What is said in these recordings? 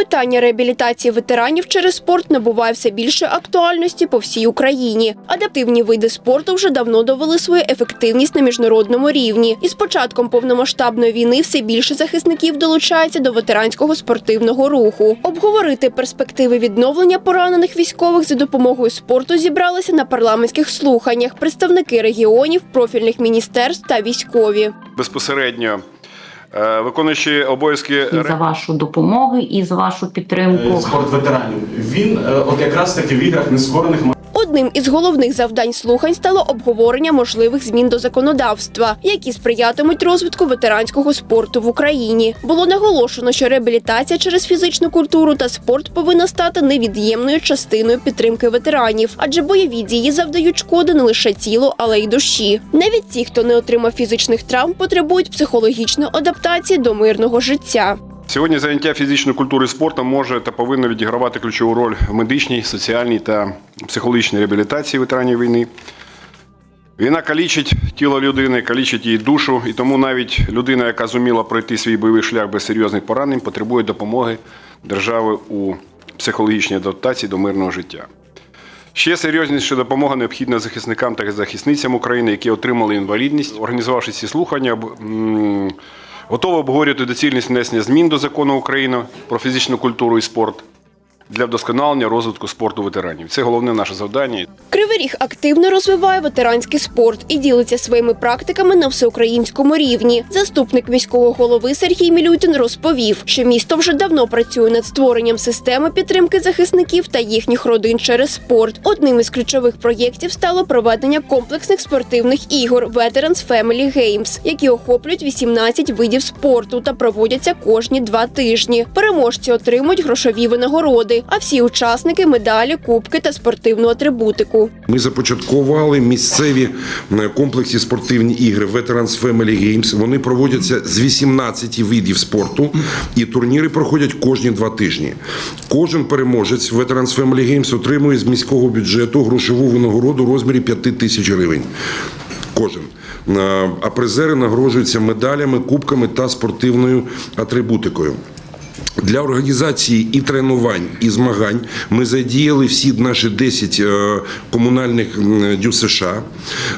Питання реабілітації ветеранів через спорт набуває все більше актуальності по всій Україні. Адаптивні види спорту вже давно довели свою ефективність на міжнародному рівні. І з початком повномасштабної війни все більше захисників долучається до ветеранського спортивного руху. Обговорити перспективи відновлення поранених військових за допомогою спорту зібралися на парламентських слуханнях представники регіонів, профільних міністерств та військові. безпосередньо виконуючи обов'язки і за вашу допомогу, і за вашу підтримку. спорт ветеранів. Він е, от якраз таки в іграх нескорених Одним із головних завдань слухань стало обговорення можливих змін до законодавства, які сприятимуть розвитку ветеранського спорту в Україні. Було наголошено, що реабілітація через фізичну культуру та спорт повинна стати невід'ємною частиною підтримки ветеранів, адже бойові дії завдають шкоди не лише тілу, але й душі. Навіть ті, хто не отримав фізичних травм, потребують психологічної адаптації до мирного життя. Сьогодні заняття фізичної культури і спортом може та повинно відігравати ключову роль в медичній, соціальній та психологічній реабілітації ветеранів війни. Війна калічить тіло людини, калічить її душу, і тому навіть людина, яка зуміла пройти свій бойовий шлях без серйозних поранень, потребує допомоги держави у психологічній адаптації до мирного життя. Ще серйозніша допомога необхідна захисникам та захисницям України, які отримали інвалідність. Організувавши ці слухання, готові обговорювати доцільність внесення змін до закону України про фізичну культуру і спорт для вдосконалення розвитку спорту ветеранів. Це головне наше завдання. Кривий Ріг активно розвиває ветеранський спорт і ділиться своїми практиками на всеукраїнському рівні. Заступник міського голови Сергій Мілютін розповів, що місто вже давно працює над створенням системи підтримки захисників та їхніх родин через спорт. Одним із ключових проєктів стало проведення комплексних спортивних ігор Veterans Family Games, які охоплюють 18 видів спорту та проводяться кожні два тижні. Переможці отримують грошові винагороди, а всі учасники медалі, кубки та спортивну атрибутику. Ми започаткували місцеві комплексі спортивні ігри Veterans Family Games. Вони проводяться з 18 видів спорту, і турніри проходять кожні два тижні. Кожен переможець Veterans Family Games отримує з міського бюджету грошову винагороду у розмірі 5 тисяч гривень. Кожен. А призери нагороджуються медалями, кубками та спортивною атрибутикою. Для організації і тренувань, і змагань ми задіяли всі наші 10 е, комунальних дю США.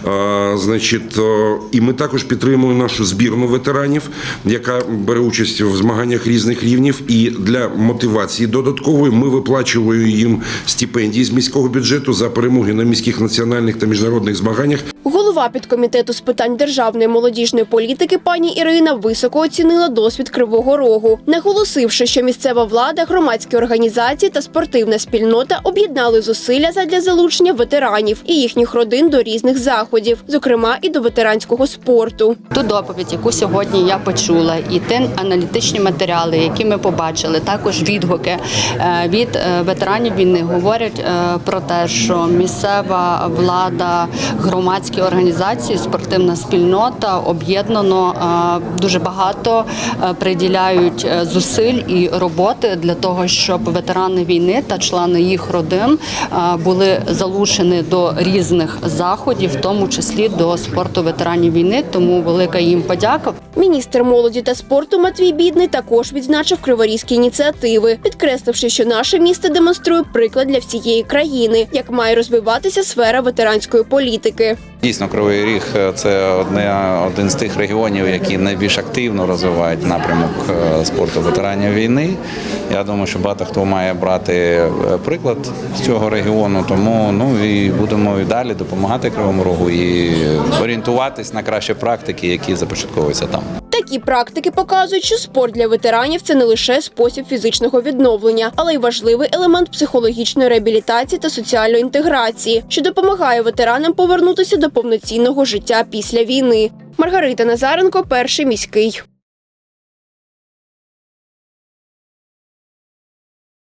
Е, Значить, е, і ми також підтримуємо нашу збірну ветеранів, яка бере участь в змаганнях різних рівнів. І для мотивації додаткової ми виплачуємо їм стипендії з міського бюджету за перемоги на міських національних та міжнародних змаганнях. Голова підкомітету з питань державної молодіжної політики пані Ірина високо оцінила досвід Кривого Рогу, наголосивши, що місцева влада, громадські організації та спортивна спільнота об'єднали зусилля задля залучення ветеранів і їхніх родин до різних заходів, зокрема і до ветеранського спорту. Ту доповідь, яку сьогодні я почула, і ті аналітичні матеріали, які ми побачили, також відгуки е, від е, ветеранів війни говорять е, про те, що місцева влада, громадські організації, спортивна спільнота об'єднано е, дуже багато е, приділяють е, зусиль і роботи для того, щоб ветерани війни та члени їх родин були залучені до різних заходів, в тому числі до спорту ветеранів війни. Тому велика їм подяка. Міністр молоді та спорту Матвій Бідний також відзначив криворізькі ініціативи, підкресливши, що наше місто демонструє приклад для всієї країни, як має розвиватися сфера ветеранської політики. Дійсно, Кривий Ріг е, це одне, один з тих регіонів, які найбільш активно розвивають напрямок е, спорту ветеранів війни. Я думаю, що багато хто має брати е, приклад з цього регіону, тому ну і будемо і далі допомагати Кривому Рогу і орієнтуватись на кращі практики, які започатковуються там. Такі практики показують, що спорт для ветеранів це не лише спосіб фізичного відновлення, але й важливий елемент психологічної реабілітації та соціальної інтеграції, що допомагає ветеранам повернутися до повноцінного життя після війни. Маргарита Назаренко, перший міський.